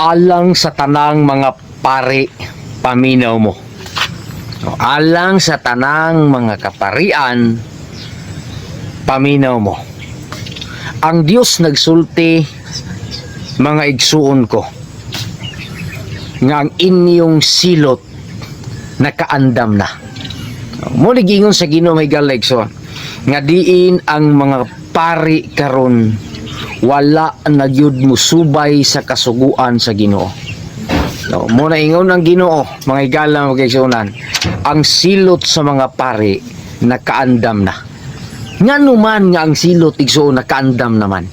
alang sa tanang mga pari paminaw mo. O, Alang sa tanang mga kaparian paminaw mo. Ang Dios nagsulti mga igsuon ko nga ang inyong silot nakaandam na. Mo gingon sa Ginoo may galegson nga diin ang mga pari karon wala na gyud mo subay sa kasuguan sa Ginoo. No, mo na ingon ang Ginoo mga igala magigsunan ang silot sa mga pari nakaandam na. Nga numan nga ang silot igsuon nakaandam naman.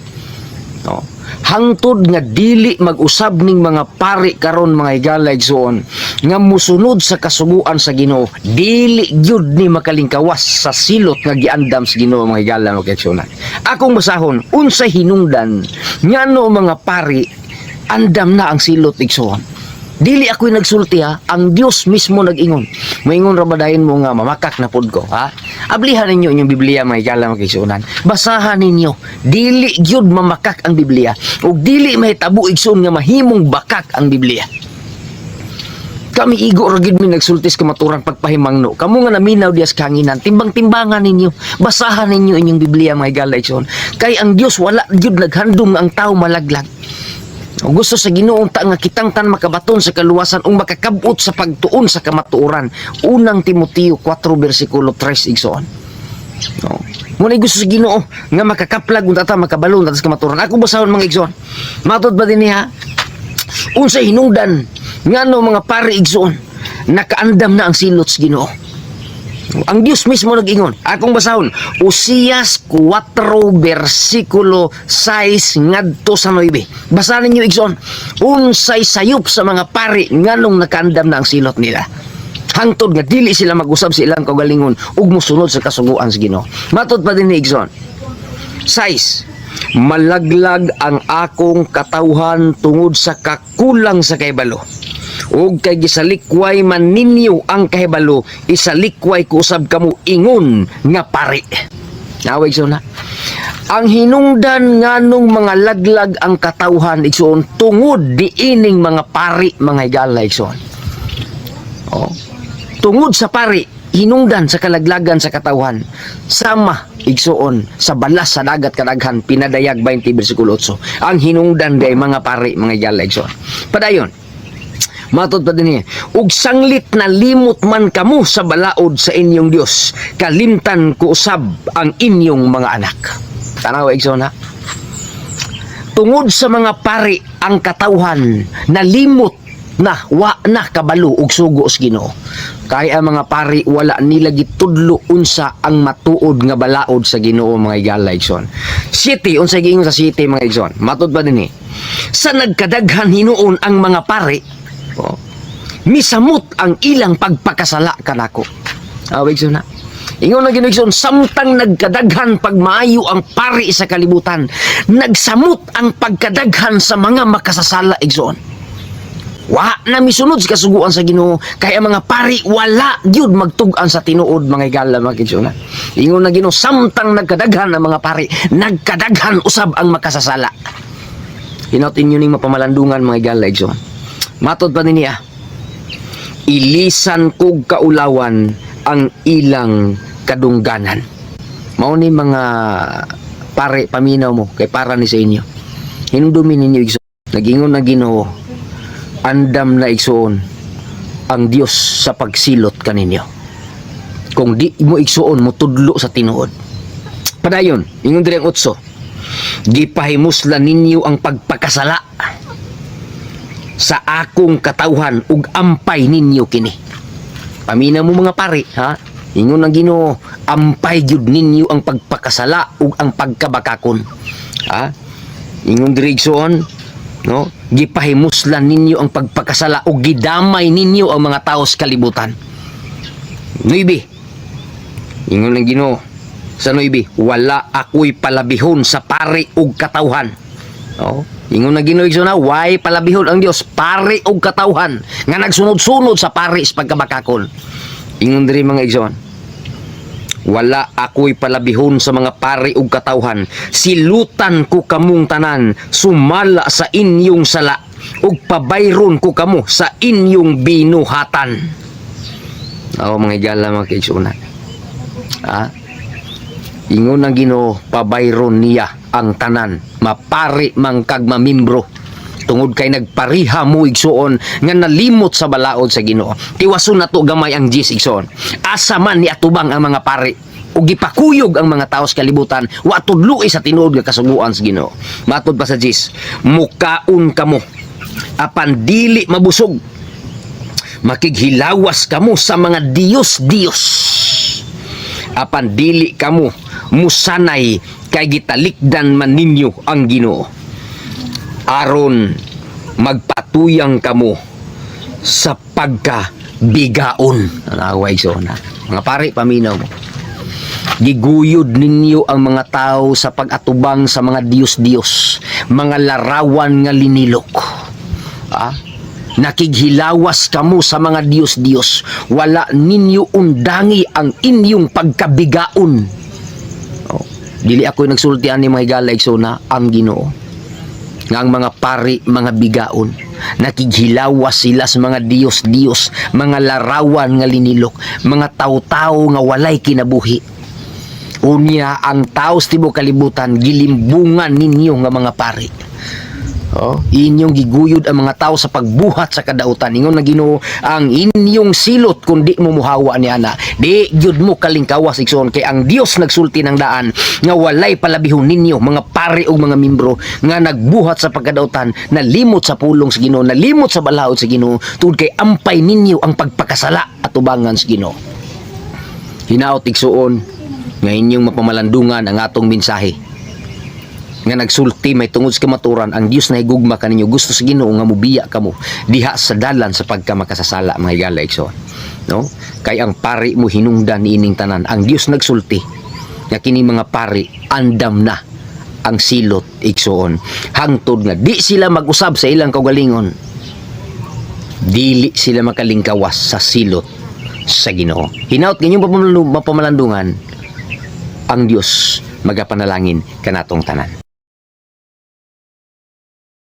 No. Hangtod nga dili mag-usab ning mga pari karon mga higala igsuon nga musunod sa kasuguan sa Ginoo dili gyud ni makalingkawas sa silot nga giandam sa Ginoo mga higala mga igsuonan. Akong basahon unsay hinungdan ngano mga pari andam na ang silot igsuon. Dili ako'y nagsulti ha, ang Dios mismo nag-ingon. Moingon ra ba dayon mo nga mamakak na pud ko, ha? Ablihan ninyo inyong Biblia mga igala mga igsuonan. Basahan ninyo. Dili gyud mamakak ang Biblia ug dili mahitabo igsoon nga mahimong bakak ang Biblia. Kami igo ra mi nagsultis kamaturan pagpahimangno. Kamo nga naminaw dias kanginan, timbang-timbangan ninyo. Basahan ninyo inyong Biblia mga igsoon. Kay ang Dios wala gyud naghandom ang tao malaglag. O gusto sa Ginoo ta nga kitang tan makabaton sa kaluwasan ug makakabot sa pagtuon sa kamatuoran. Unang Timoteo 4 bersikulo 3 igsoon. No. Muna gusto sa Ginoo nga makakaplag unta ta makabalon sa kamatuoran. Ako basahon mga igsoon. Matod ba din niya? Unsa hinungdan ngano mga pare igsoon nakaandam na ang silot sa Ginoo. Ang Dios mismo nag-ingon. Akong basahon, Usiyas 4 versikulo 6 ngadto sa 9. Basahin niyo igsoon. Unsay sayop sa mga pari nganong nakaandam na ang silot nila. Hangtod nga dili sila mag-usab sa ilang kagalingon ug mosunod sa kasuguan sa Ginoo. Matod pa din ni igsoon. 6. Malaglag ang akong katawhan tungod sa kakulang sa kaybalo ug kay gisalikway man ninyo ang kahibalo isalikway ko usab kamo ingon nga pari nawig so na. Ang hinungdan nganong mga laglag ang katawhan igsoon tungod diining mga pari mga higala igsoon. Oh. Tungod sa pari hinungdan sa kalaglagan sa katawhan. Sama igsuon sa balas sa dagat kadaghan pinadayag 20 bersikulo 8 ang hinungdan day mga pari mga higala igsoon. Padayon Matod pa din niya, ug sanglit na limot man kamo sa balaod sa inyong Dios, kalimtan ko usab ang inyong mga anak. Tanaw igsoon ha. Tungod sa mga pari ang katawhan na limot na wa na kabalo og sugo sa Ginoo. Kay ang mga pari wala nila gitudlo unsa ang matuod nga balaod sa Ginoo mga igala igsoon. City unsa giingon sa city mga igsoon. Matud pa dinhi. Sa nagkadaghan hinuon ang mga pari Oh. Misamot ang ilang pagpakasala kanako. Awig so na. Ingon na ginigson, samtang nagkadaghan pagmaayo ang pari sa kalibutan, nagsamot ang pagkadaghan sa mga makasasala igsoon. Wa na misunod sa kasuguan sa Ginoo kay ang mga pari wala gyud magtug-an sa tinuod mga igala mga kigsuna. Ingon na Ginoo samtang nagkadaghan ang mga pari, nagkadaghan usab ang makasasala. Hinaut-in ning mapamalandungan mga igala igsoon. Matod pa niya, ilisan kog kaulawan ang ilang kadungganan. Mao ni mga pare paminaw mo kay para ni sa inyo. Hinumdumi ninyo igsoon. Nagingon na Ginoo, andam na igsoon ang Dios sa pagsilot kaninyo. Kung di mo igsoon mo tudlo sa tinuod. Padayon, ingon diri ang utso. Gipahimuslan ninyo ang pagpakasala sa akong katawhan ug ampay ninyo kini. Pamina mo mga pari, ha? Ingon ang Ginoo, ampay gyud ninyo ang pagpakasala ug ang pagkabakakon. Ha? Ingon dirigsoon, no? Gipahimuslan ninyo ang pagpakasala ug gidamay ninyo ang mga tao sa kalibutan. Nuibi. Ingon ang Ginoo, sa nuibi, wala ako'y palabihon sa pari ug katawhan. Oh, ingon na Ginoo na why palabihon ang Dios pari og katawhan nga nagsunod-sunod sa pari sa pagkabakakon. Ingon diri mga igsoon. Wala ako'y palabihon sa mga pari ug katawhan. Silutan ko kamong tanan sumala sa inyong sala ug pabayron ko kamo sa inyong binuhatan. Ako mga igala mga kaigsunan. Ha? Ingon ang Ginoo pabayron niya ang tanan. Mapari man kag tungod kay nagpariha mo igsuon nga nalimot sa balaod sa Ginoo. Tiwason nato gamay ang Jis igsuon. Asa man ni atubang ang mga pari. Ug gipakuyog ang mga taos kalibutan. Wa tudluy sa tinuod nga kasuguan sa Ginoo. Matod pa sa Jis mukaon kamo apan dili mabusog. Makighilawas kamo sa mga Dios-Dios apan dili kamo musanay kay gitalikdan man ninyo ang Ginoo. Aron magpatuyang kamo sa pagkabigaon. Ang away na. Mga pare paminaw mo. Giguyod ninyo ang mga tao sa pag-atubang sa mga Diyos-Diyos mga larawan nga linilok. Ah nakighilawas kamo sa mga Diyos-Diyos. Wala ninyo undangi ang inyong pagkabigaon dili ako nagsultian ni mga higala na ang Ginoo. Nga ang mga pari mga bigaon nakighilawas sila sa mga Diyos-Diyos mga larawan nga linilok mga taw-taw nga walay kinabuhi. Unya ang tao sa tibuok kalibutan gilimbungan ninyo nga mga pari Oh, inyong giguyod ang mga tao sa pagbuhat sa kadautan. Ingon na Ginoo ang inyong silot kung di mo muhawa ni ana. Di gyud mo kalingkawas igsoon kay ang Dios nagsulti ng daan nga walay palabihon ninyo mga pari ug mga membro nga nagbuhat sa pagkadautan nalimot sa pulong sa Ginoo, nalimot sa balaod sa Ginoo tungod kay ampay ninyo ang pagpakasala at ubangan sa Ginoo. Hinaot igsuon nga inyong mapamalandungan ang atong mensahe nga nagsulti may tungod sa kamaturan ang Dios na higugma kaninyo gusto sa Ginoo nga mubiya kamo diha sa dalan sa pagkamakasasala mga higala igsoon no? Kay ang pari mo hinungdan niining tanan. Ang Dios nagsulti. Nga kini mga pari andam na ang silot igsoon hangtod nga di sila mag-usab sa ilang kaugalingon. Dili sila makalingkawas sa silot sa Ginoo. Hinaut ganyong mapamalandungan. Ang Dios magapanalangin kanatong tanan